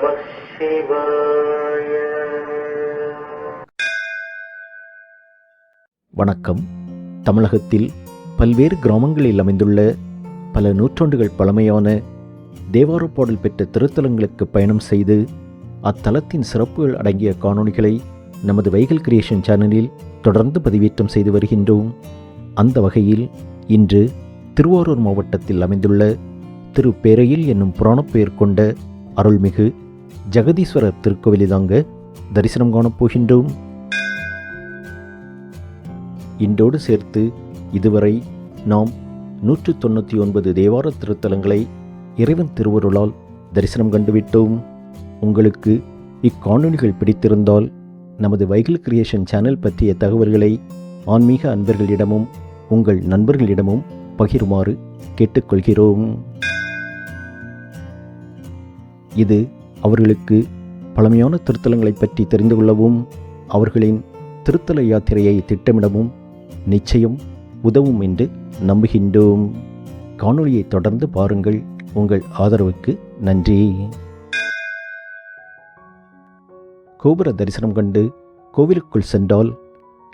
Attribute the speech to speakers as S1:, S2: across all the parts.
S1: நம சிவாய
S2: வணக்கம். தமிழகத்தில் பல்வேறு கிராமங்களில் அமைந்துள்ள பல நூற்றாண்டுகள் பழமையான தேவார பாடல் பெற்ற திருத்தலங்களுக்கு பயணம் செய்து அத்தலத்தின் சிறப்புகள் அடங்கிய காணொளிகளை நமது வைகல் கிரியேஷன் சேனலில் தொடர்ந்து பதிவேற்றம் செய்து வருகின்றோம். அந்த வகையில் இன்று திருவாரூர் மாவட்டத்தில் அமைந்துள்ள திரு பேரையில் என்னும் புராணப்பெயர் கொண்ட அருள்மிகு ஜெகதீஸ்வரர் திருக்கோவிலிதாங்க தரிசனம் காணப் போகின்றோம். இன்றோடு சேர்த்து இதுவரை நாம் நூற்று தொண்ணூற்றி ஒன்பது தேவார திருத்தலங்களை இறைவன் திருவருளால் தரிசனம் கண்டுவிட்டோம். உங்களுக்கு இக்காணொலிகள் பிடித்திருந்தால் நமது வைகல் கிரியேஷன் சேனல் பற்றிய தகவல்களை ஆன்மீக அன்பர்களிடமும் உங்கள் நண்பர்களிடமும் பகிருமாறு கேட்டுக்கொள்கிறோம். இது அவர்களுக்கு பழமையான திருத்தலங்களை பற்றி தெரிந்து கொள்ளவும் அவர்களின் திருத்தல யாத்திரையை திட்டமிடவும் நிச்சயம் உதவும் என்று நம்புகின்றோம். காணொளியை தொடர்ந்து பாருங்கள். உங்கள் ஆதரவுக்கு நன்றி. கோபுர தரிசனம் கண்டு கோவிலுக்குள் சென்றால்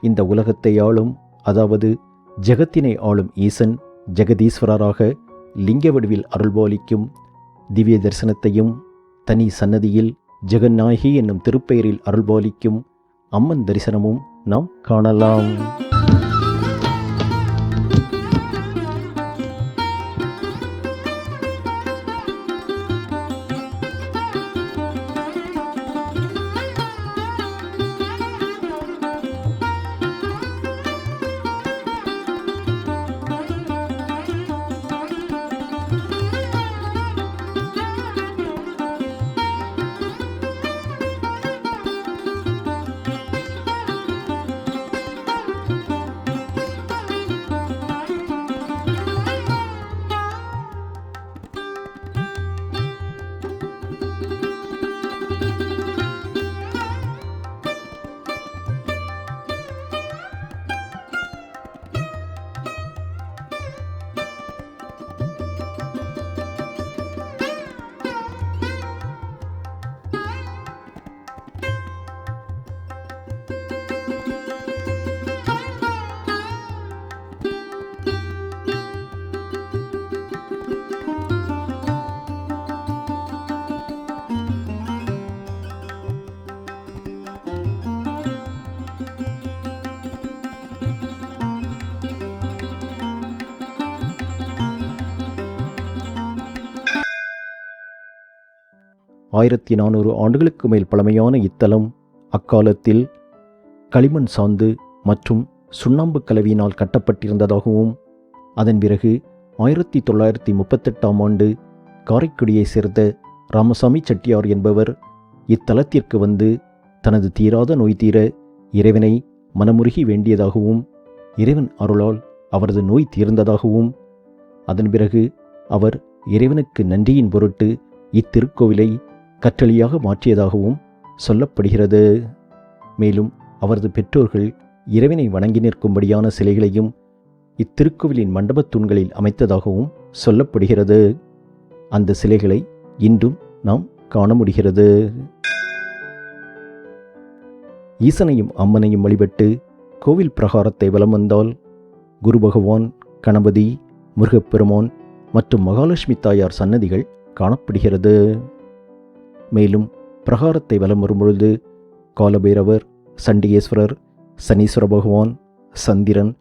S2: இந்த உலகத்தை ஆளும் அதாவது ஜெகத்தினை ஆளும் ஈசன் ஜெகதீஸ்வரராக லிங்க வடிவில் அருள்பாலிக்கும் திவ்ய தரிசனத்தையும் தனி சன்னதியில் ஜெகநாயகி என்னும் திருப்பெயரில் அருள்பாலிக்கும் அம்மன் தரிசனமும் நாம் காணலாம். ஆயிரத்தி நானூறு ஆண்டுகளுக்கு மேல் பழமையான இத்தலம் அக்காலத்தில் களிமண் சாந்து மற்றும் சுண்ணாம்பு கலவியினால் கட்டப்பட்டிருந்ததாகவும் அதன் பிறகு ஆயிரத்தி தொள்ளாயிரத்தி முப்பத்தெட்டாம் ஆண்டு காரைக்குடியை சேர்ந்த ராமசாமி செட்டியார் என்பவர் இத்தலத்திற்கு வந்து தனது தீராத நோய் தீர இறைவனை மனமுருகி வேண்டியதாகவும் இறைவன் அருளால் அவரது நோய் தீர்ந்ததாகவும் அதன் பிறகு அவர் இறைவனுக்கு நன்றியின் பொருட்டு இத்திருக்கோவிலை கற்றளியாக மாற்றியதாகவும் சொல்லப்படுகிறது. மேலும் அவரது பெற்றோர்கள் இறைவனை வணங்கி நிற்கும்படியான சிலைகளையும் இத்திருக்கோவிலின் மண்டபத் தூண்களில் அமைத்ததாகவும் சொல்லப்படுகிறது. அந்த சிலைகளை இன்றும் நாம் காண முடிகிறது. ஈசனையும் அம்மனையும் வழிபட்டு கோவில் பிரகாரத்தை வலம் வந்தால் குரு பகவான் கணபதி முருகப்பெருமான் மற்றும் மகாலட்சுமி தாயார் சன்னதிகள் காணப்படுகிறது. மேலும் பிரகாரத்தை வலம் வரும்பொழுது காலபைரவர் சண்டிகேஸ்வரர் சனீஸ்வர பகவான் சந்திரன்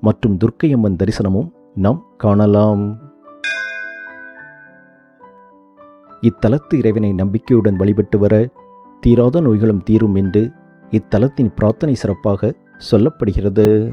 S2: மற்றும் துர்க்கையம்மன் தரிசனமும் நாம் காணலாம். இத்தலத்து இறைவனை நம்பிக்கையுடன் வழிபட்டு வர தீராத நோய்களும் தீரும் என்று இத்தலத்தின் பிரார்த்தனை சிறப்பாக சொல்லப்படுகிறது.